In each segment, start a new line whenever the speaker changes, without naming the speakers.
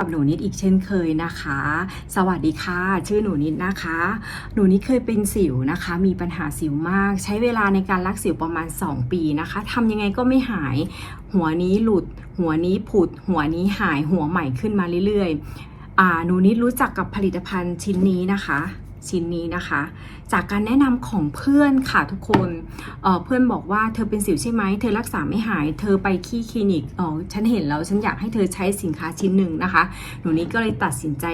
กับหนูนิดอีกเช่นเคยนะคะ สวัสดีค่ะ ชื่อหนูนิดนะคะ หนูนิดเคยเป็นสิวนะคะ มีปัญหาสิวมาก ใช้เวลาในการรักสิวประมาณ 2 ปีนะคะทำยังไงก็ไม่หาย หัวนี้หลุด หัวนี้ผุด หัวนี้หาย หัวใหม่ขึ้นมาเรื่อยๆ อ่า หนูนิดรู้จักกับผลิตภัณฑ์ชิ้นนี้นะคะ ชิ้นนี้นะคะ จากการแนะนำของเพื่อนค่ะทุกคนเเพื่อนบอกว่าเธอเป็นสิวใช่ไหมเธอรักษาไม่หาย เธอไปที่คลินิกอ๋อฉันเห็นแล้วฉันอยากให้เธอใช้สินค้าชิ้นหนึ่งนะคะ หนูนี้ก็เลยตัดสินใจ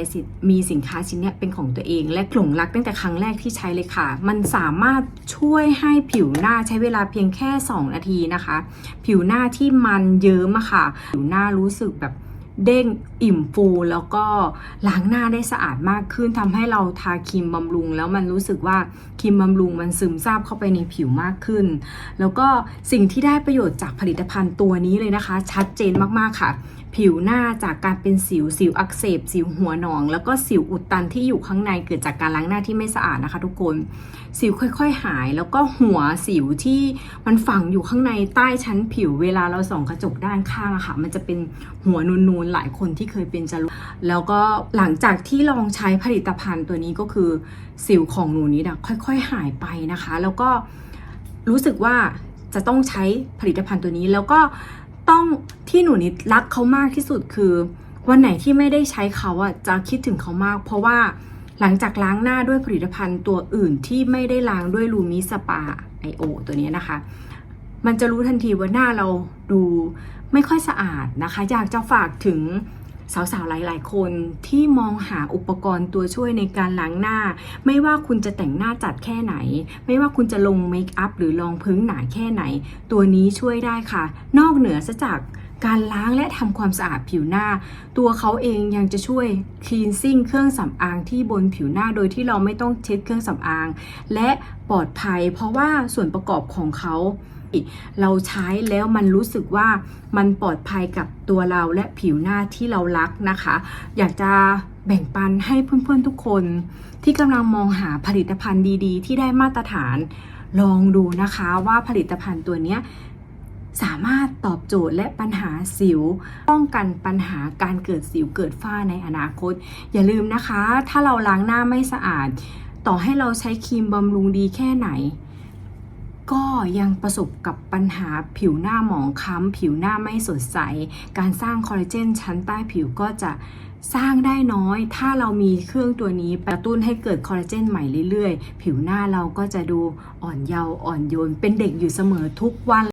มีสินค้าชิ้นเนี้ยเป็นของตัวเอง และหลงรักตั้งแต่ครั้งแรกที่ใช้เลยค่ะ มันสามารถช่วยให้ผิวหน้าใช้เวลาเพียงแค่ 2 นาทีนะคะ ผิวหน้าที่มันเยิ้มอะค่ะ ผิวหน้ารู้สึกแบบ เด้งอิ่มฟูแล้วก็ล้างหน้าได้สะอาดมากขึ้นทำให้เราทาครีมบำรุง แล้วมันรู้สึกว่าครีมบำรุงมันซึมซาบเข้าไปในผิวมากขึ้น แล้วก็สิ่งที่ได้ประโยชน์จากผลิตภัณฑ์ตัวนี้เลยนะคะ ชัดเจนมากๆค่ะ ผิวหน้าจากการเป็นสิวสิวอักเสบ สิวหัวหนอง แล้วก็สิวอุดตันที่อยู่ข้างในเกิดจากการล้างหน้าที่ไม่สะอาดนะคะ ทุกคนสิวค่อย ๆ หาย แล้วก็หัวสิวที่มันฝังอยู่ข้างในใต้ชั้นผิวเวลาเราส่องกระจกด้านข้างอะค่ะ มันจะเป็นหัวนูนๆหลายคนที่เคยเป็นจะรู้ แล้วก็หลังจากที่ลองใช้ผลิตภัณฑ์ตัวนี้ก็คือสิวของหนูนี้นะค่อยๆหายไปนะคะ แล้วก็รู้สึกว่าจะต้องใช้ผลิตภัณฑ์ตัวนี้แล้วก็ต้องที่หนูนิดรักเขามากที่สุดคือ วันไหนที่ไม่ได้ใช้เขาอะจะคิดถึงเขามาก เพราะว่าหลังจากล้างหน้าด้วยผลิตภัณฑ์ตัวอื่นที่ไม่ได้ล้างด้วยลูมิสปาไอโอตัวนี้นะคะ มันจะรู้ทันทีว่าหน้าเราดูไม่ค่อยสะอาดนะคะ อยากจะฝากถึงสาวๆ หลาย ๆ คนที่มองหาอุปกรณ์ตัวช่วยในการล้างหน้า ไม่ว่าคุณจะแต่งหน้าจัดแค่ไหน ไม่ว่าคุณจะลงเมคอัพหรือรองพื้นหนาแค่ไหน ตัวนี้ช่วยได้ค่ะ นอกเหนือซะจาก การล้างและทำความสะอาดผิวหน้า ตัวเขาเองยังจะช่วยคลีนซิ่งเครื่องสำอางที่บนผิวหน้าโดยที่เราไม่ต้องเช็ดเครื่องสำอาง และปลอดภัย เพราะว่าส่วนประกอบของเขาเราใช้แล้วมันรู้สึกว่ามันปลอดภัยกับตัวเราและผิวหน้าที่เรารักนะคะ อยากจะแบ่งปันให้เพื่อนๆทุกคน ที่กำลังมองหาผลิตภัณฑ์ดีๆ ที่ได้มาตรฐานลองดูนะคะว่าผลิตภัณฑ์ตัวเนี้ย สามารถตอบโจทย์และปัญหาสิว ป้องกันปัญหาการเกิดสิวเกิดฝ้าในอนาคต อย่าลืมนะคะ ถ้าเราล้างหน้าไม่สะอาด ต่อให้เราใช้ครีมบำรุงดีแค่ไหน ก็ยังประสบกับปัญหาผิวหน้าหมองคล้ำผิวหน้าไม่สดใส การสร้างคอลลาเจนชั้นใต้ผิวก็จะสร้างได้น้อย ถ้าเรามีเครื่องตัวนี้กระตุ้นให้เกิดคอลลาเจนใหม่เรื่อยๆ ผิวหน้าเราก็จะดูอ่อนเยาว์อ่อนโยน เป็นเด็กอยู่เสมอทุกวัน